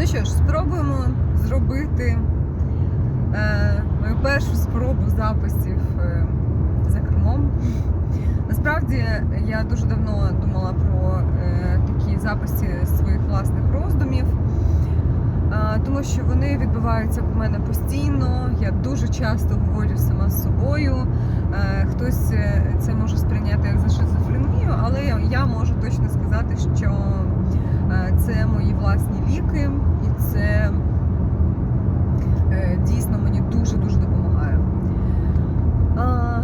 Ну що ж, спробуємо зробити е, мою першу спробу записів е, за кермом. Насправді я дуже давно думала про е, такі записи своїх власних роздумів, е, тому що вони відбуваються в мене постійно. Я дуже часто говорю сама з собою. Е, хтось е, це може сприйняти як за шизофренію, але я- можу точно сказати, що е, це мої власні ліки, це е, дійсно мені дуже-дуже допомагає. А,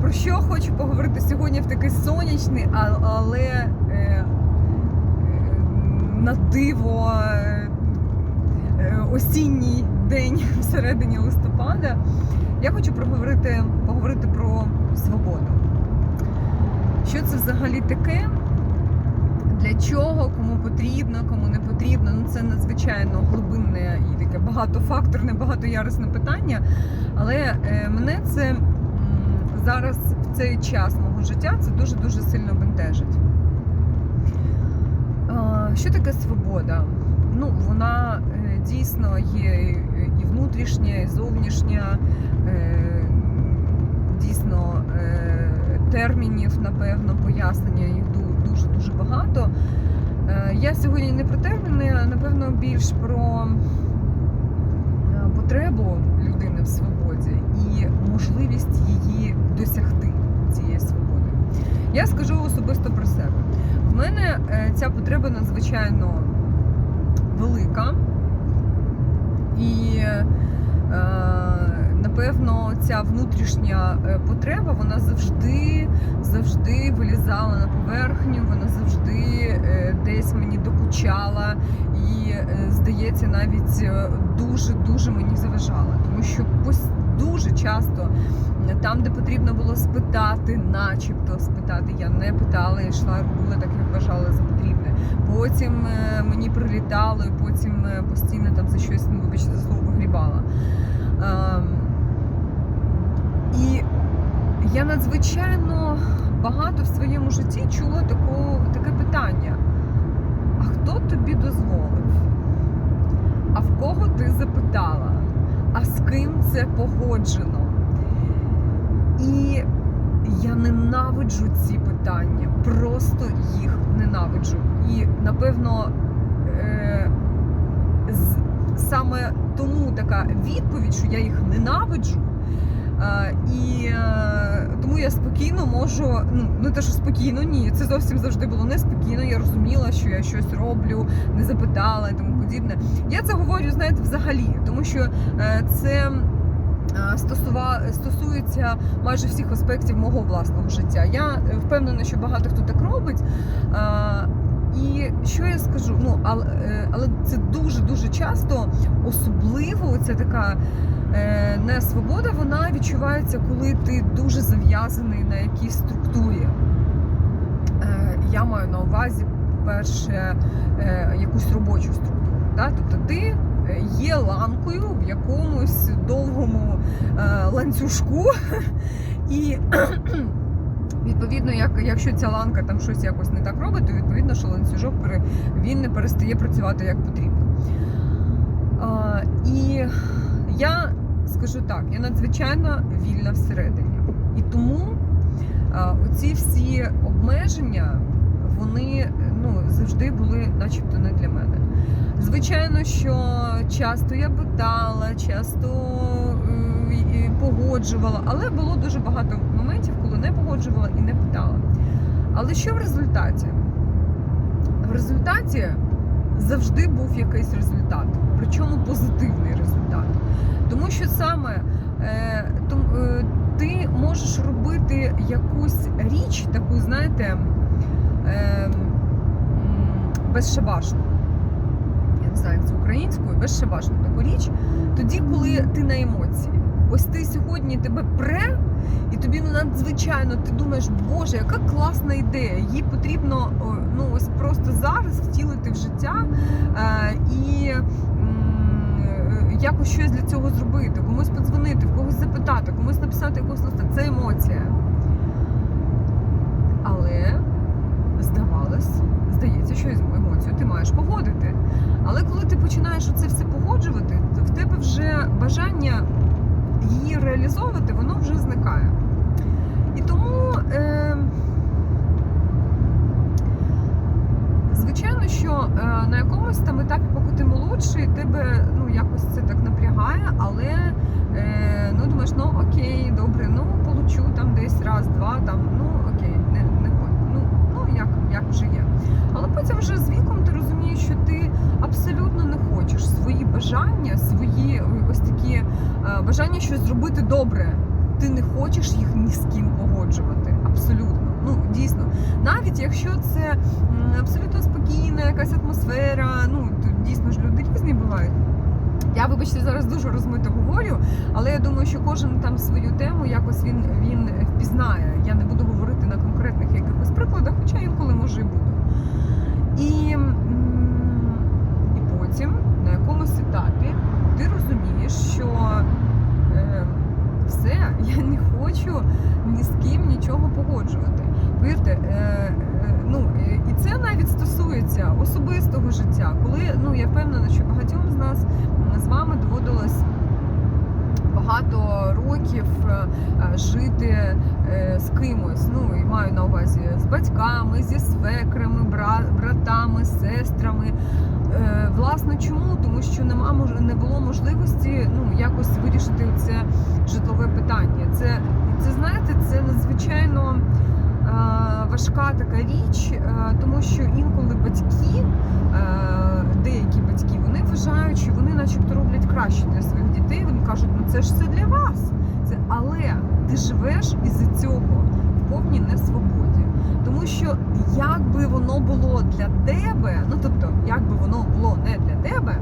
Про що хочу поговорити сьогодні в такий сонячний, але е, е, на диво осінній день всередині листопада. Я хочу проговорити, поговорити про свободу. Що це взагалі таке? Для чого, кому потрібно, кому не потрібно. Ну це надзвичайно глибинне і таке багатофакторне, багатоярусне питання. Але е, мене це зараз в цей час мого життя це дуже дуже сильно бентежить. Що таке свобода? Ну, вона е, дійсно є і внутрішня, і зовнішня. Е, Дійсно, термінів, напевно, пояснення їх ду- дуже дуже багато. Е, Я сьогодні не про терміни, а напевно більш про е, потребу людини в свободі і можливість її досягти цієї свободи. Я скажу особисто про себе. В мене е, ця потреба надзвичайно велика. І напевно ця внутрішня е, потреба вона завжди завжди вилізала на поверхню, вона завжди е, десь мені докучала і, е, здається, навіть дуже дуже мені заважала, тому що дуже часто там, де потрібно було спитати, начебто спитати, я не питала, йшла, робила так, як вважала за потрібне. Потім мені прилітало, і потім постійно там за щось, ну, вибачте за слово, вигрібала. І я надзвичайно багато в своєму житті чула таку, таке питання: а хто тобі дозволив? А в кого ти запитала? А з ким це погоджено? І я ненавиджу ці питання, просто їх ненавиджу. І напевно е, саме тому така відповідь, що я їх ненавиджу. І е, тому я спокійно можу, ну не те, що спокійно, ні, це зовсім завжди було неспокійно. Я розуміла, що я щось роблю, не запитала і тому подібне. Я це говорю, знаєте, взагалі, тому що е, це е, стосува, стосується майже всіх аспектів мого власного життя. Я впевнена, що багато хто так робить. І що я скажу? Ну, але, але це дуже дуже часто, особливо це така не свобода, вона відчувається, коли ти дуже зав'язаний на якійсь структурі. Е, Я маю на увазі, по-перше, е, якусь робочу структуру. Да? Тобто ти е, є ланкою в якомусь довгому е, ланцюжку, і відповідно, як, якщо ця ланка там щось якось не так робить, то відповідно, що ланцюжок він не перестає працювати як потрібно. І я скажу так, я надзвичайно вільна всередині. І тому оці всі обмеження, вони ну, завжди були начебто не для мене. Звичайно, що часто я питала, часто е, погоджувала, але було дуже багато моментів, коли не погоджувала і не питала. Але що в результаті? В результаті завжди був якийсь результат, причому позитивний результат. Тому що саме е, том, е, ти можеш робити якусь річ, таку, знаєте, е, безшабашну. Я не знаю, як це українською, безшабашну таку річ, тоді, коли ти на емоції. Ось ти сьогодні тебе пре, і тобі ну, надзвичайно ти думаєш, боже, яка класна ідея. Її потрібно ну ось просто зараз втілити в життя е, і е, якось щось для цього зробити, комусь подзвонити, в когось запитати, комусь написати якогось листа. Це емоція. Але здавалось, що емоцію ти маєш погодити. Але коли ти починаєш це все погоджувати, то в тебе вже бажання її реалізовувати, воно вже зникає. І тому, е, звичайно, що е, на якомусь там етапі, поки ти молодший, тебе ну, якось це так напрягає, але е, ну, думаєш, ну окей, добре, ну получу там десь раз, два, там, ну окей, не, не ну, ну як, як вже є. Але потім вже з віком ти розумієш, що ти абсолютно не хочеш свої бажання, свої ось такі е, бажання щось зробити добре. Ти не хочеш їх ні з ким погоджувати. Абсолютно. Ну дійсно, навіть якщо це абсолютно спокійна якась атмосфера, ну тут дійсно ж люди різні бувають. Я, вибачте, зараз дуже розмито говорю, але я думаю, що кожен там свою тему якось він, він впізнає. Я не буду говорити на конкретних якихось прикладах, хоча інколи може і буду. І, і потім на якомусь етапі ти розумієш, що е, все, я не хочу ні з ким нічого погоджувати. Повірте, е, е, ну і це навіть стосується особистого життя, коли ну я впевнена, що багатьом з нас з вами доводилось багато років е, е, жити е, з кимось. Ну і маю на увазі з батьками, зі свекрами, братами, сестрами. Власне, чому? Тому що нема не було можливості ну якось вирішити це житлове питання. Це це знаєте, це надзвичайно важка така річ, тому що інколи батьки, деякі що вони, начебто, роблять краще для своїх дітей. Вони кажуть, ну це ж все для вас. Це але ти живеш із цього в повній несвободі. Тому що як би воно було для тебе, ну тобто, як би воно було не для тебе,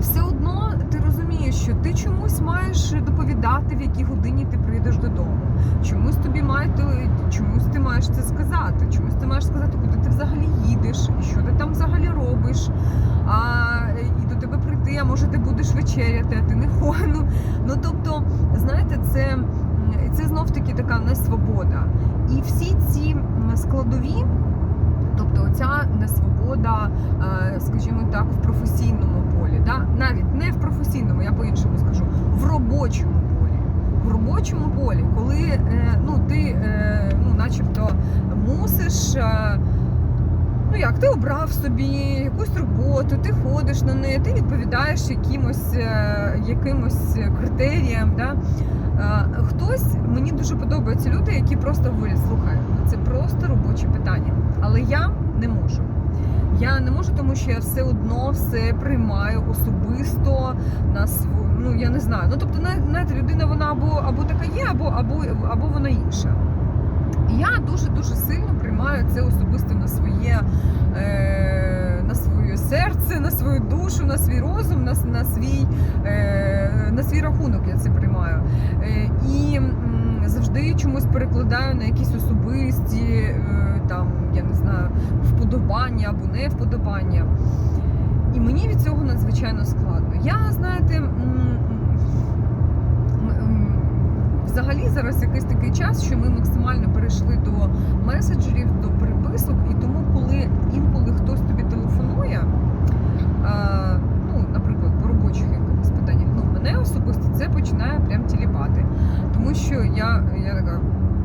все одно ти розумієш, що ти чомусь маєш доповідати, в якій годині ти прийдеш додому. Чомусь тобі мають, чомусь ти маєш це сказати, чомусь ти маєш сказати, куди ти взагалі їдеш, що ти там взагалі робиш. А, і до тебе прийти, а може ти будеш вечеряти, а ти не хочеш. Ну, тобто, знаєте, це, це знов таки така несвобода. І всі ці складові, тобто оця несвобода, е, скажімо так, в професійному полі, да? навіть не в професійному, я по-іншому скажу, в робочому полі. В робочому полі, коли е, ну, ти е, ну, начебто мусиш. Ну як ти обрав собі якусь роботу, ти ходиш на неї, ти відповідаєш якимось, якимось критеріям. Да? Хтось мені дуже подобаються люди, які просто говорять, слухай, це просто робоче питання. Але я не можу. Я не можу, тому що я все одно все приймаю особисто на свою. Ну я не знаю. Ну тобто, зна- знаєте, людина вона або або така є, або або, або вона інша. Я дуже дуже сильно приймаю це особисто на своє. Е, на своє серце, на свою душу, на свій розум, на, на свій е, на свій рахунок я це приймаю. Е, і завжди чомусь перекладаю на якісь особисті, е, там, я не знаю, вподобання або не вподобання. І мені від цього надзвичайно складно. Я, знаєте, взагалі зараз якийсь такий час, що ми максимально перейшли до меседжерів, до переписок, і тому, коли інколи хтось тобі телефонує, е, ну, наприклад, по робочих мене особисто це починає прям тіліпати. Тому що я, я така,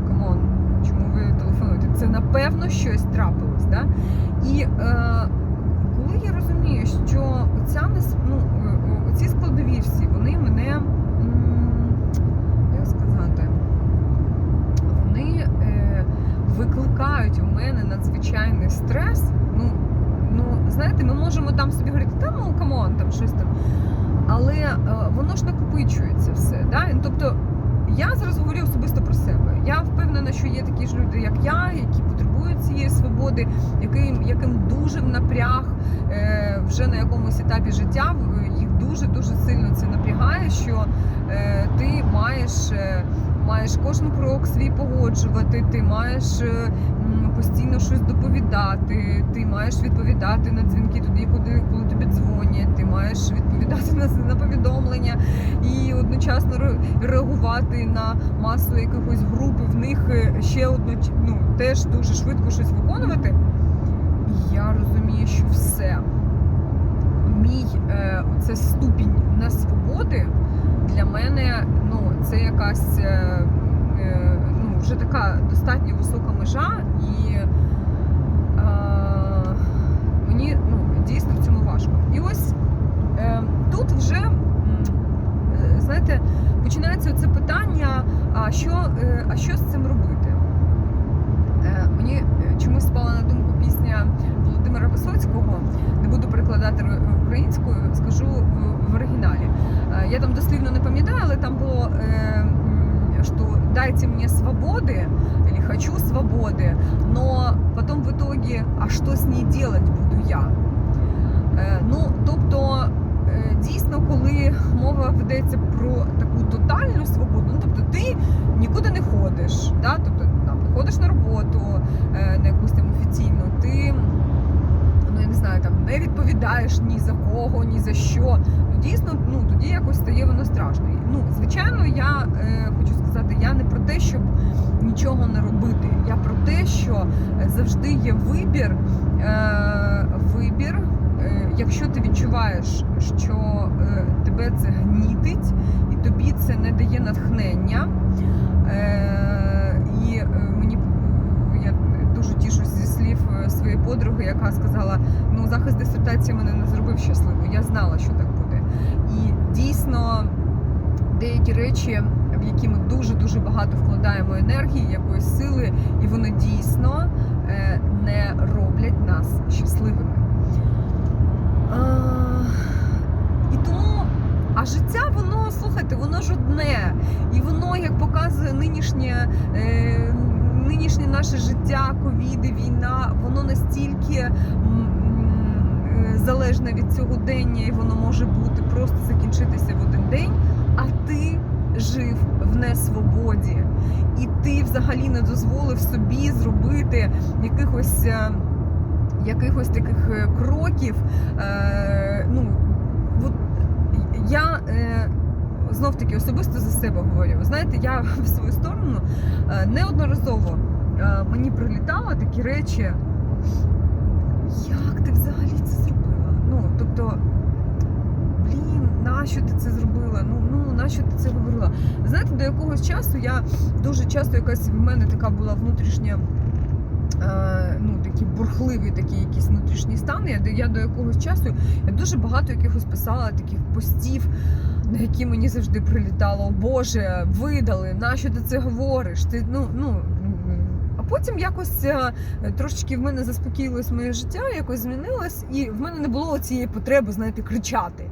камон, чому ви телефонуєте? Це напевно щось трапилось. Да? І е, коли я розумію, що ця ну, е, ці складові всі, вони мене, е, викликають у мене надзвичайний стрес. Ну, ну, знаєте, ми можемо там собі говорити, та ну камон, там щось там. Але е, воно ж накопичується все. Да? Тобто я зараз говорю особисто про себе. Я впевнена, що є такі ж люди, як я, які потребують цієї свободи, яким, яким дуже напряг е, вже на якомусь етапі життя. Їх дуже дуже сильно це напрягає, що е, ти маєш. Маєш кожен крок свій погоджувати, ти маєш постійно щось доповідати, ти маєш відповідати на дзвінки тоді, куди коли тобі дзвонять, ти маєш відповідати на, на повідомлення і одночасно реагувати на масу якихось груп, в них е, ще одно ну, теж дуже швидко щось виконувати. І я розумію, що все. Мій е, оце ступінь несвободи для мене ну, це якась е, е, ну, вже така достатньо висока межа, і е, мені ну, дійсно в цьому важко. І ось е, тут вже, е, знаєте, починається це питання, а що, е, а що з цим робити? Е, Мені чомусь спала на думку пісня Володимира Висоцького. Не буду перекладати українською, скажу в, оригіналі. Я там дослівно не пам'ятаю, але там було, що дайте мені свободи, или хочу свободи, но потом в итоге, а що з ней делать буду я? Ну, тобто, дійсно, коли мова ведеться про таку тотальну свободу, ну тобто ти нікуди не ходиш, да? тобто там не ходиш на роботу, е, на якусь там офіційну, ти ну я не знаю, там не відповідаєш ні за кого, ні за що. Ну дійсно, ну тоді якось стає воно страшно. Ну, звичайно, я е, хочу сказати, я не про те, щоб нічого не робити. Я про те, що е, завжди є вибір. Е, вибір, е, якщо ти відчуваєш, що е, тебе це гнітить, і тобі це не дає натхнення. Е, і е, мені я дуже тішусь зі слів е, своєї подруги, яка сказала: ну захист дисертації мене не зробив щасливою. Я знала, що так буде. І дійсно деякі речі, в які ми дуже дуже багато вкладаємо енергії, якоїсь сили, і вони дійсно е, не роблять нас щасливими. А, і тому, а життя, воно, слухайте, воно ж одне. І воно, як показує нинішнє, е, нинішнє наше життя, ковіди, війна, воно настільки е, залежне від цього дення, і воно може бути просто закінчитися в один день, а ти жив в несвободі. І ти взагалі не дозволив собі зробити якихось. Якихось таких е, кроків, е, ну я е, знов таки особисто за себе говорю. Знаєте, я в свою сторону неодноразово мені прилітали такі речі. Як ти взагалі це зробила? Ну, тобто, блін, нащо ти це зробила? Ну, ну нащо ти це говорила? Знаєте, до якогось часу я дуже часто якась в мене така була внутрішня. Е, Ну, такі бурхливі, такі якісь внутрішні стани. Я, я до якогось часу я дуже багато якихось писала таких постів, на які мені завжди прилітало. О Боже, видали, нащо ти це говориш? Ти ну ну. А потім якось е, трошечки в мене заспокоїлось моє життя, якось змінилось, і в мене не було цієї потреби, знаєте, кричати.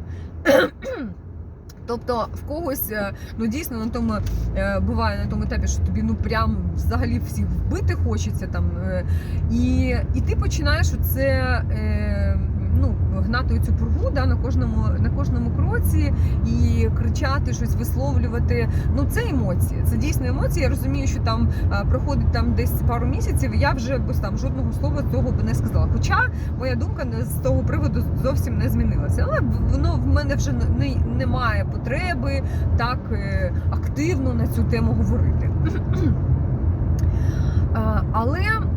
Тобто в когось е, ну дійсно на тому е, буває на тому етапі, що тобі ну прям взагалі всіх вбити хочеться там. е, І, і ти починаєш оце е, ну, гнати цю пургу да, на кожному на кожному кроці і кричати, щось висловлювати. Ну це емоції. Це дійсно емоції. Я розумію, що там е, проходить там десь пару місяців. і Я вже без там жодного слова цього би не сказала. Хоча моя думка з того приводу зовсім не змінилася. Але воно в мене вже не, немає потреби так е, активно на цю тему говорити. А, Але е,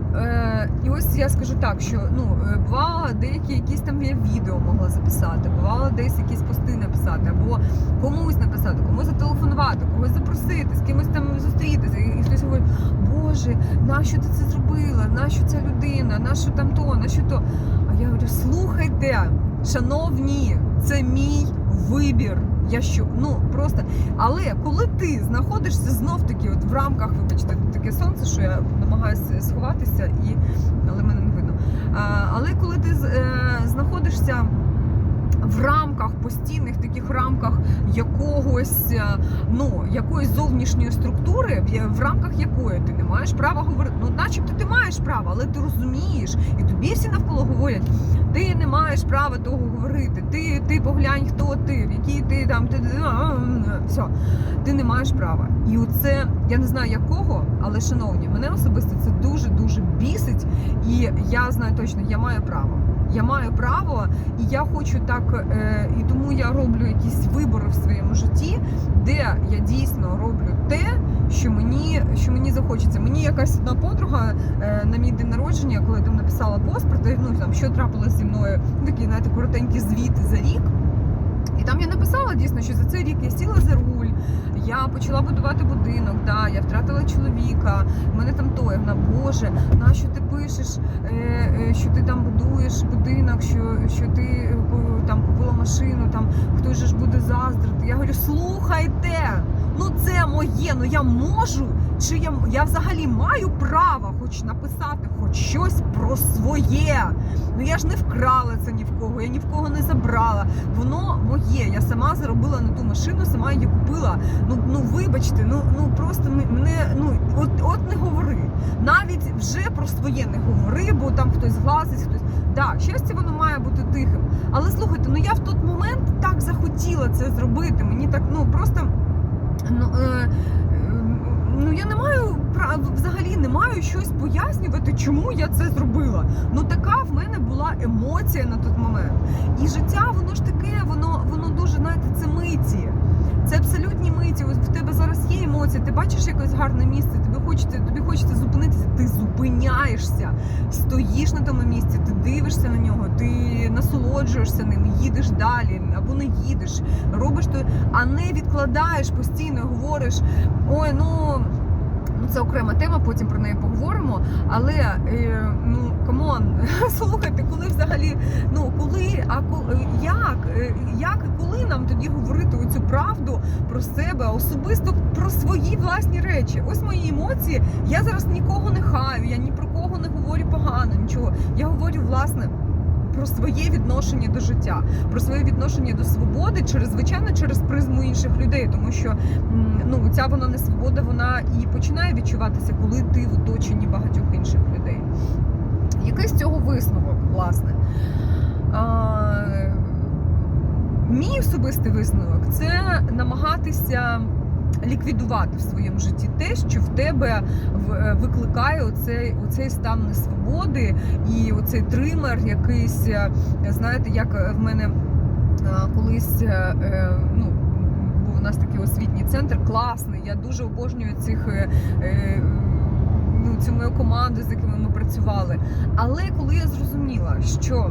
і ось я скажу так, що ну е, бувало деякі якісь там я відео могла записати, бувало десь якісь пости написати, або комусь написати, комусь зателефонувати, когось запросити, з кимось там зустрітися. І хтось говорить, Боже, нащо ти це зробила? Нащо ця людина? Нащо там то, нащо то? А я говорю, слухайте, шановні, це мій вибір. Я що, ну просто. Але коли ти знаходишся знов таки, от в рамках, вибачте, таке сонце, що я намагаюся сховатися, і але мене не видно. А, але коли ти е, знаходишся в рамках постійних таких рамках якогось е, ну якоїсь зовнішньої структури, в, рамках якої ти не маєш права говорити. Ну, начебто ти маєш право, але ти розумієш, і тобі всі навколо говорять, ти не маєш права того говорити. Ти, ти поглянь, хто ти, в якій ти там ти все, ти не маєш права. І оце я не знаю якого, але шановні, мене особисто це дуже дуже бісить, і я знаю точно, я маю право. Я маю право, і я хочу так, е, і тому я роблю якісь вибори в своєму житті, де я дійсно роблю те, що мені, що мені захочеться. Мені якась одна подруга е, на мій день народження, коли я там написала пост про те, ну там що трапилось зі мною, ну, такі знаєте, коротенькі звіти за рік. І там я написала дійсно, що за цей рік я сіла за руль, я почала будувати будинок, да, я втратила чоловіка, в мене там то, я вона, Боже, нащо ти пишеш, е, е, що ти там будуєш будинок, що, що ти е, там купила машину, там же ж буде заздрити. Я говорю, слухайте, ну це моє, ну я можу, чи я, я взагалі маю право хоч написати хоч щось про своє. Ну я ж не вкрала це ні в кого, я ні в кого не забрала. Воно моє. Я сама заробила на ту машину, сама її купила. Ну ну вибачте, ну ну просто мене ну от, от не говори. Навіть вже про своє не говори, бо там хтось гласить, хтось. Да, щастя, воно має бути тихим. Але слухайте, ну я в той момент так захотіла це зробити. Мені так ну просто ну. Е, я не маю взагалі не маю щось пояснювати, чому я це зробила. Ну така в мене була емоція на той момент. І життя, воно ж таке, воно воно дуже, знаєте, це миті. Це абсолютні миті. Ось в тебе зараз є емоції, ти бачиш якесь гарне місце, тобі хочеться, тобі хочеться зупинитися, ти зупиняєшся, стоїш на тому місці, ти дивишся на нього, ти насолоджуєшся ним, їдеш далі або не їдеш, робиш то, а не відкладаєш постійно, говориш, ой, ну. Це окрема тема, потім про неї поговоримо. Але е, ну камон, слухайте, коли взагалі, ну коли, а коли як, Е, як і коли нам тоді говорити оцю правду про себе, особисто про свої власні речі? Ось мої емоції. Я зараз нікого не хаю, я ні про кого не говорю погано, нічого. Я говорю власне. Про своє відношення до життя, про своє відношення до свободи, через звичайно через призму інших людей, тому що ну ця вона не свобода, вона і починає відчуватися, коли ти в оточенні багатьох інших людей. Який з цього висновок, власне? А, мій особистий висновок це намагатися ліквідувати в своєму житті те, що в тебе е, викликає оцей, оцей стан несвободи і оцей тример, якийсь, е, знаєте, як е, в мене колись. ну, був у нас такий освітній центр класний. Я дуже обожнюю цих ну, цю мою команду, з якими ми працювали. Але коли я зрозуміла, що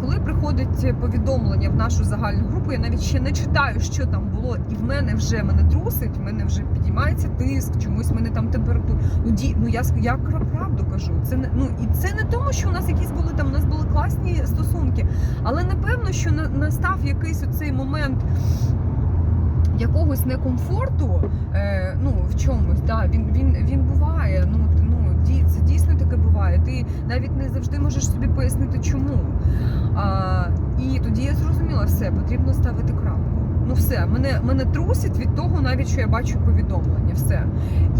коли приходить повідомлення в нашу загальну групу, я навіть ще не читаю, що там було, і в мене вже мене трусить, в мене вже підіймається тиск, чомусь в мене там температура. Ну ді, ну я я правду кажу. Це не ну і це не тому, що у нас якісь були там, у нас були класні стосунки, але напевно, що на- настав якийсь оцей момент. Якогось некомфорту, е, ну в чомусь, да, він він він буває. Ну ну це дійсно таке буває. Ти навіть не завжди можеш собі пояснити, чому. А, і тоді я зрозуміла, все потрібно ставити крапку. Ну все, мене мене трусить від того, навіть що я бачу повідомлення. Все.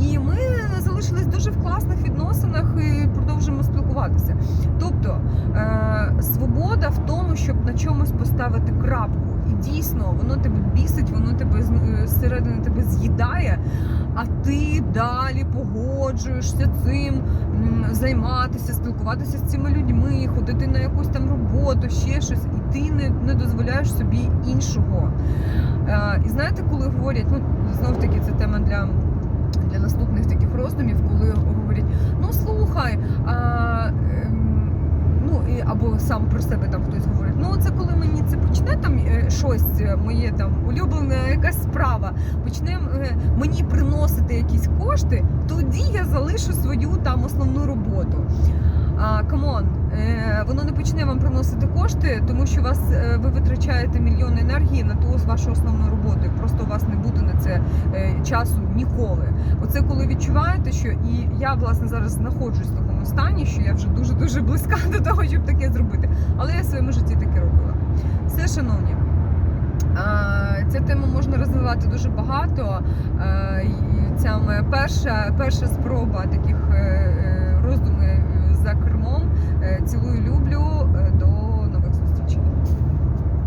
І ми залишились дуже в класних відносинах і продовжуємо спілкуватися. Тобто е, свобода в тому, щоб на чомусь поставити крапку. І дійсно воно тебе бісить, воно тебе е, зсередини тебе з'їдає, а ти далі погоджуєшся цим, займатися, спілкуватися з цими людьми, ходити на якусь там роботу, ще щось, і ти не, не дозволяєш собі іншого. Е, і знаєте, коли говорять, ну знов таки це тема для. Для наступних таких роздумів, коли говорять, ну слухай, а, ем, ну і або сам про себе там хтось говорить, ну це коли мені це почне там е, щось е, моє там улюблена якась справа, почне е, мені приносити якісь кошти, тоді я залишу свою там основну. Камон, е, воно не почне вам приносити кошти, тому що вас е, ви витрачаєте мільйон енергії на ту вашу основну роботу. Просто у вас не буде на це е, часу ніколи. Оце коли відчуваєте, що і я власне зараз знаходжусь в такому стані, що я вже дуже дуже близька до того, щоб таке зробити. Але я в своєму житті таке робила. Все, шановні. А, Цю тему можна розвивати дуже багато. Ця моя перша, перша спроба таких е, е, роздумів за кермом. Е, Цілую, люблю.